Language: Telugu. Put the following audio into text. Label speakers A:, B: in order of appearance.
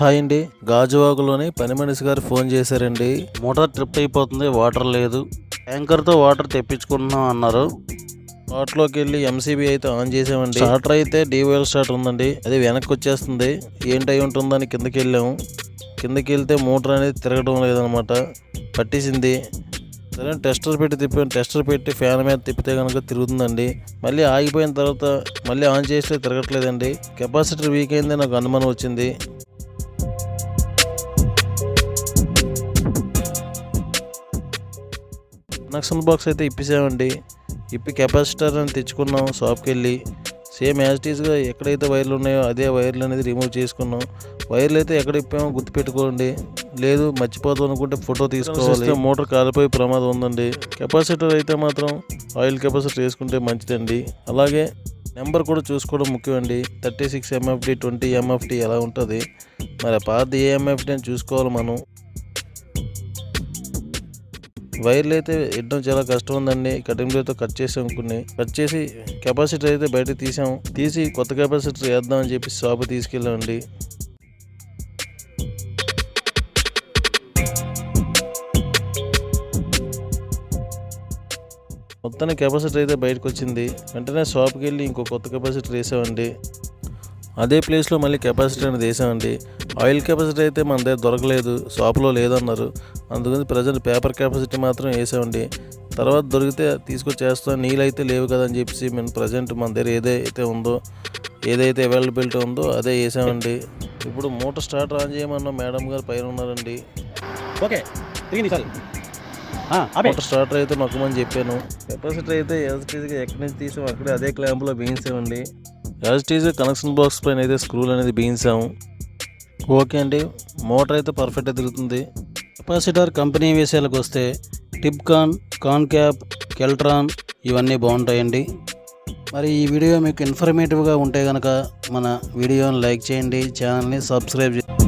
A: హాయ్ అండి. గాజువాకలోని పని మనిషి గారు ఫోన్ చేశారండి. మోటార్ ట్రిప్ అయిపోతుంది వాటర్ లేదు. ట్యాంకర్తో వాటర్ తెప్పించుకుంటున్నాం అన్నారు. స్పాట్లోకి వెళ్ళి ఎంసీబీ అయితే ఆన్ చేసామండి. స్టార్టర్ అయితే డీవైల్ స్టార్ట్ ఉందండి. అది వెనక్కి వచ్చేస్తుంది. ఏంటి అయి ఉంటుందని కిందకి వెళ్ళాము. కిందకి వెళ్తే మోటార్ అనేది తిరగడం లేదనమాట పట్టేసింది. సరే టెస్టర్ పెట్టి తిప్పాను టెస్టర్ పెట్టి ఫ్యాన్ మీద తిప్పితే కనుక తిరుగుతుందండి. మళ్ళీ ఆగిపోయిన తర్వాత మళ్ళీ ఆన్ చేస్తే తిరగట్లేదండి. కెపాసిటర్ వీక్ అయింది నాకు అనుమానం వచ్చింది. కనెక్షన్ బాక్స్ అయితే ఇప్పించామండి ఇప్పి కెపాసిటర్ అని తెచ్చుకున్నాం షాప్కి వెళ్ళి. సేమ్ యాజ్ టీజ్గా ఎక్కడైతే వైర్లు ఉన్నాయో అదే వైర్లు అనేది రిమూవ్ చేసుకున్నాం. వైర్లు అయితే ఎక్కడ ఇప్పామో గుర్తుపెట్టుకోండి. లేదు మర్చిపోతాం అనుకుంటే ఫోటో తీసుకోవాలి. మోటార్ కాలిపోయే ప్రమాదం ఉందండి. కెపాసిటర్ అయితే మాత్రం ఆయిల్ కెపాసిటర్ వేసుకుంటే మంచిదండి. అలాగే నెంబర్ కూడా చూసుకోవడం ముఖ్యమండి. Thirty six M F D twenty M F D ఎలా ఉంటుంది? మరి పాత ఏ ఎంఎఫ్డి అని చూసుకోవాలి మనం. వైర్లు అయితే ఇవ్వడం చాలా కష్టం ఉందండి కటింగ్ బ్లేడ్తో కట్ చేసాం కొన్ని. కట్ చేసి కెపాసిటర్ అయితే బయట తీసాం. తీసి కొత్త కెపాసిటర్ వేద్దామని చెప్పి షాప్ తీసుకెళ్ళామండి. మొత్తానికి కెపాసిటర్ అయితే బయటకు వచ్చింది వెంటనే షాప్కి వెళ్ళి ఇంకో కొత్త కెపాసిటర్ వేసామండి. అదే ప్లేస్లో మళ్ళీ కెపాసిటర్ అనేది వేసామండి. ఆయిల్ కెపాసిటీ అయితే మన దగ్గర దొరకలేదు షాప్లో లేదన్నారు. అందుకని ప్రజెంట్ పేపర్ కెపాసిటీ మాత్రం వేసామండి. తర్వాత దొరికితే తీసుకొచ్చేస్తాం నీళ్ళు అయితే లేవు కదా అని చెప్పేసి మేము ప్రజెంట్ మన దగ్గర ఏదైతే ఉందో ఏదైతే అవైలబిలిటీ ఉందో అదే వేసామండి. ఇప్పుడు మోటార్ స్టార్ట్ ఆన్ చేయమన్నా మేడం గారు పైన ఉన్నారండి.
B: ఓకే
A: మోటార్ స్టార్టర్ అయితే నొక్కమని చెప్పాను. కెపాసిటర్ అయితే యాజిటీజ్గా ఎక్కడి నుంచి తీసాం అక్కడే అదే క్లాంప్లో బిగించామండి. యాజిటీజ్గా కనెక్షన్ బాక్స్ పైన అయితే స్క్రూలు అనేది బిగించాము. ఓకే అండి. మోటార్ అయితే పర్ఫెక్ట్గా తిరుగుతుంది. కెపాసిటర్ కంపెనీ విషయాలకు వస్తే టిప్కాన్ కాన్ క్యాప్ కెల్ట్రాన్ ఇవన్నీ బాగుంటాయండి. మరి ఈ వీడియో మీకు ఇన్ఫర్మేటివ్గా ఉంటే కనుక మన వీడియోని లైక్ చేయండి ఛానల్ని సబ్స్క్రైబ్ చేయండి